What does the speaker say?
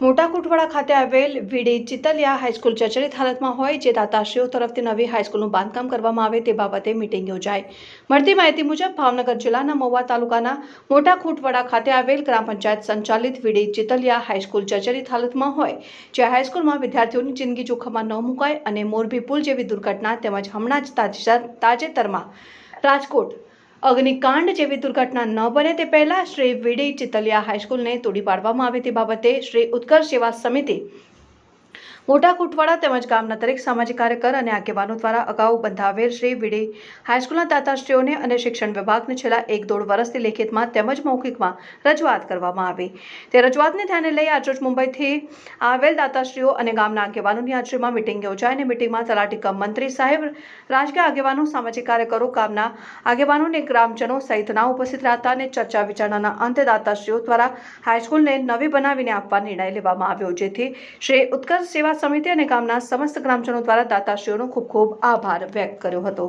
મોટા કુટવાડા ખાતે આવેલ વીડી ચિતલિયા હાઈસ્કૂલ જર્જરિત હાલતમાં હોય જે દાતાશ્રીઓ તરફથી નવી હાઈસ્કૂલનું બાંધકામ કરવામાં આવે તે બાબતે મિટિંગ યોજાઈ. મળતી માહિતી મુજબ ભાવનગર જિલ્લાના મહુવા તાલુકાના મોટા ખૂટવાડા ખાતે આવેલ ગ્રામ પંચાયત સંચાલિત વીડી ચિતલિયા હાઈસ્કૂલ જર્જરિત હાલતમાં હોય જે હાઈસ્કૂલમાં વિદ્યાર્થીઓની જિંદગી જોખમમાં ન મુકાય અને મોરબી પુલ જેવી દુર્ઘટના તેમજ હમણાં જ તાજેતરમાં રાજકોટ અગ્નિકાંડ જેવી દુર્ઘટના ન બને તે પહેલા શ્રી વીડી ચિતલિયા હાઈસ્કૂલને તોડી પાડવામાં આવે તે બાબતે શ્રી ઉત્કર્ષ સેવા સમિતિ મોટા કુટવાડા તેમજ ગામના દરેક સામાજિક કાર્યકર અને આગેવાનો દ્વારા અગાઉ બંધાવેલ શ્રી વીડી હાઈસ્કૂલના દાતાશ્રીઓને અને શિક્ષણ વિભાગને છેલ્લા એક દોઢ વર્ષથી લેખિતમાં તેમજ મૌખિકમાં રજૂઆત કરવામાં આવી. તે રજૂઆતને ધ્યાને લઈ આજરોજ મુંબઈથી આવેલ દાતાશ્રીઓ અને ગામના આગેવાનોની હાજરીમાં મિટિંગ યોજાઈ અને મિટિંગમાં તલાટી કમ મંત્રી સાહેબ, રાજકીય આગેવાનો, સામાજિક કાર્યકરો, ગામના આગેવાનો અને ગ્રામજનો સહિતના ઉપસ્થિત રહ્યા અને ચર્ચા વિચારણાના અંતે દાતાશ્રીઓ દ્વારા હાઈસ્કૂલને નવી બનાવીને આપવા નિર્ણય લેવામાં આવ્યો, જેથી શ્રી ઉત્કર્ષ સેવા સમિતિ અને ગામના સમસ્ત ગ્રામજનો દ્વારા દાતાશ્રીઓનો ખૂબ ખૂબ આભાર વ્યક્ત કર્યો હતો.